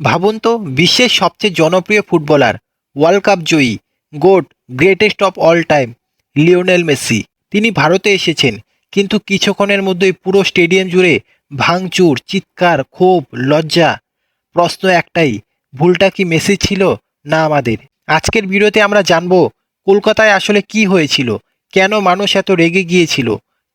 ভাবুন তো, বিশ্বের সবচেয়ে জনপ্রিয় footballer world cup Joyee, GOAT greatest of all time Lionel Messi. তিনি ভারতে এসেছেন, কিন্তু কিছুক্ষণের মধ্যেই পুরো স্টেডিয়াম জুড়ে ভাঙচুর, চিৎকার, ক্ষোভ, লজ্জা। প্রশ্ন একটাই, ভুলটা কি মেসি ছিল না আমাদের? আজকের ভিডিওতে আমরা জানব, কলকাতায় আসলে কি হয়েছিল, কেন মানুষ এত রেগে গিয়েছিল,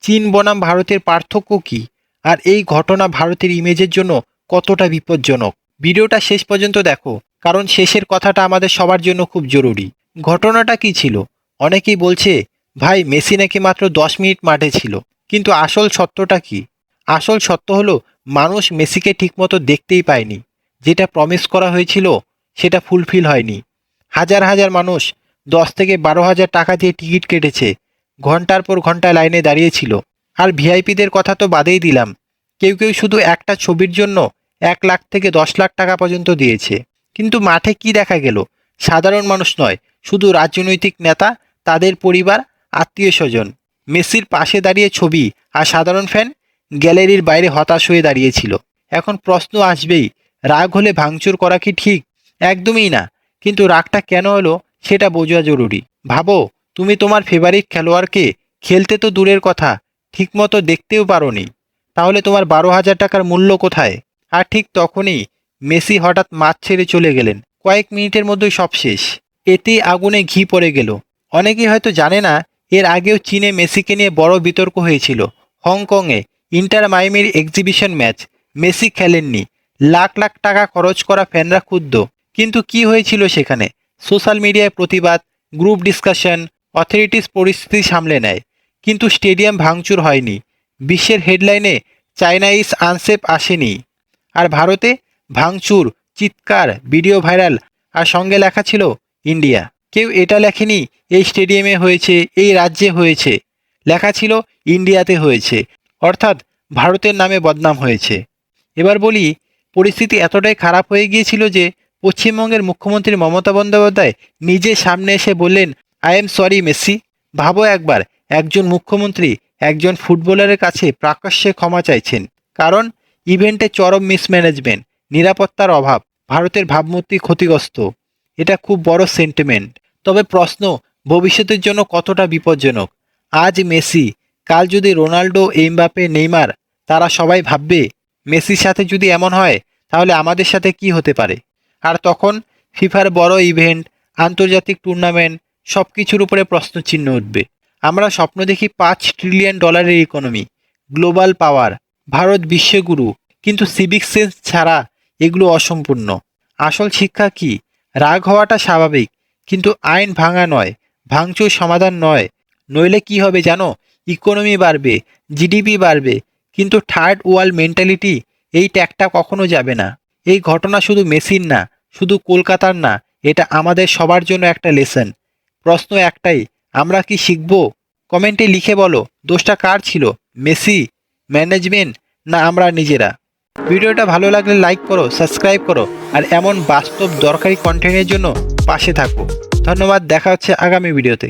চীন বনাম ভারতের পার্থক্য কি, আর এই ঘটনা ভারতের ইমেজের জন্য কতটা বিপজ্জনক? ভিডিওটা শেষ পর্যন্ত দেখো, কারণ শেষের কথাটা আমাদের সবার জন্য খুব জরুরি। ঘটনাটা কি ছিল? অনেকেই বলছে, ভাই, মেসি নাকি মাত্র দশ মিনিট মাঠে ছিল। কিন্তু আসল সত্যটা কি? আসল সত্য হলো, মানুষ মেসিকে ঠিকমতো দেখতেই পায়নি। যেটা প্রমিস করা হয়েছিল, সেটা ফুলফিল হয়নি। হাজার হাজার মানুষ দশ থেকে বারো হাজার টাকা দিয়ে টিকিট কেটেছে, ঘণ্টার পর ঘণ্টা লাইনে দাঁড়িয়েছিল আর ভিআইপিদের কথা তো বাদেই দিলাম। কেউ কেউ শুধু একটা ছবির জন্য এক লাখ থেকে দশ লাখ টাকা পর্যন্ত দিয়েছে। কিন্তু মাঠে কি দেখা গেল? সাধারণ মানুষ নয়, শুধু রাজনৈতিক নেতা, তাদের পরিবার আত্মীয় স্বজন মেসির পাশে দাঁড়িয়ে ছবি আর সাধারণ ফ্যান গ্যালারির বাইরে হতাশ হয়ে দাঁড়িয়েছিল। এখন প্রশ্ন আসবেই, রাগ হলে ভাঙচুর করা কি ঠিক? একদমই না। কিন্তু রাগটা কেন হলো সেটা বোঝা জরুরি। ভাবো, তুমি তোমার ফেভারিট খেলোয়াড়কে খেলতে তো দূরের কথা, ঠিকমতো দেখতেও পারোনি। তাহলে তোমার বারো হাজার টাকার মূল্য কোথায়? আর ঠিক তখনই মেসি হঠাৎ মাছ ছেড়ে চলে গেলেন। কয়েক মিনিটের মধ্যেই সব শেষ। এতেই আগুনে ঘি পড়ে গেল। অনেকেই হয়তো জানে না, এর আগেও চীনে মেসিকে নিয়ে বড় বিতর্ক হয়েছিল। হংকংয়ে ইন্টার মাইমির এক্সিবিশন ম্যাচ, মেসি খেলেননি। লাখ লাখ টাকা খরচ করা ফ্যানরা ক্ষুব্ধ। কিন্তু কি হয়েছিল সেখানে? সোশ্যাল মিডিয়ায় প্রতিবাদ, গ্রুপ ডিসকাশন, অথরিটিস পরিস্থিতি সামলে নেয়। কিন্তু স্টেডিয়াম ভাঙচুর হয়নি। বিশ্বের হেডলাইনে চাইনাইজ আনসেফ আসেনি। আর ভারতে ভাঙচুর, চিৎকার, ভিডিও ভাইরাল আর সঙ্গে লেখা ছিল ইন্ডিয়া। কেউ এটা লেখেনি, এই স্টেডিয়ামে হয়েছে, এই রাজ্যে হয়েছে। লেখা ছিল ইন্ডিয়াতে হয়েছে, অর্থাৎ ভারতের নামে বদনাম হয়েছে। এবার বলি, পরিস্থিতি এতটাই খারাপ হয়ে গিয়েছিল যে পশ্চিমবঙ্গের মুখ্যমন্ত্রী মমতা বন্দ্যোপাধ্যায় নিজে সামনে এসে বললেন আই এম সরি মেসি। ভাবো একবার, একজন মুখ্যমন্ত্রী একজন ফুটবলারের কাছে প্রাকাশ্যে ক্ষমা চাইছেন। কারণ ইভেন্টে চরম মিসম্যানেজমেন্ট নিরাপত্তার অভাব, ভারতের ভাবমূর্তি ক্ষতিগ্রস্ত। এটা খুব বড় সেন্টিমেন্ট তবে প্রশ্ন, ভবিষ্যতের জন্য কতটা বিপজ্জনক? আজ মেসি, কাল যদি রোনাল্ডো এমবাপে নেইমার, তারা সবাই ভাববে, মেসির সাথে যদি এমন হয়, তাহলে আমাদের সাথে কি হতে পারে? আর তখন ফিফার বড় ইভেন্ট, আন্তর্জাতিক টুর্নামেন্ট সব কিছুর উপরে প্রশ্নচিহ্ন উঠবে। আমরা স্বপ্ন দেখি পাঁচ ট্রিলিয়ন ডলারের ইকোনমি গ্লোবাল পাওয়ার ভারত বিশ্বগুরু কিন্তু সিভিক সেন্স ছাড়া এগুলো অসম্পূর্ণ। আসল শিক্ষা কি? রাগ হওয়াটা স্বাভাবিক, কিন্তু আইন ভাঙা নয়, ভাঙচুর সমাধান নয়। নইলে কি হবে জানো? ইকোনমি বাড়বে জিডিপি বাড়বে, কিন্তু থার্ড ওয়ার্ল্ড মেন্টালিটি এই ট্যাগটা কখনো যাবে না। এই ঘটনা শুধু মেসির না, শুধু কলকাতার না, এটা আমাদের সবার জন্য একটা লেসন প্রশ্ন একটাই, আমরা কি শিখব? কমেন্টে লিখে বলো, দোষটা কার ছিল? মেসি? ম্যানেজমেন্ট না, আমরা নিজেরা। ভিডিওটা ভালো লাগলে লাইক করো সাবস্ক্রাইব করো, আর এমন বাস্তব দরকারি কন্টেন্টের জন্য পাশে থাকো। ধন্যবাদ, দেখা হচ্ছে আগামী ভিডিওতে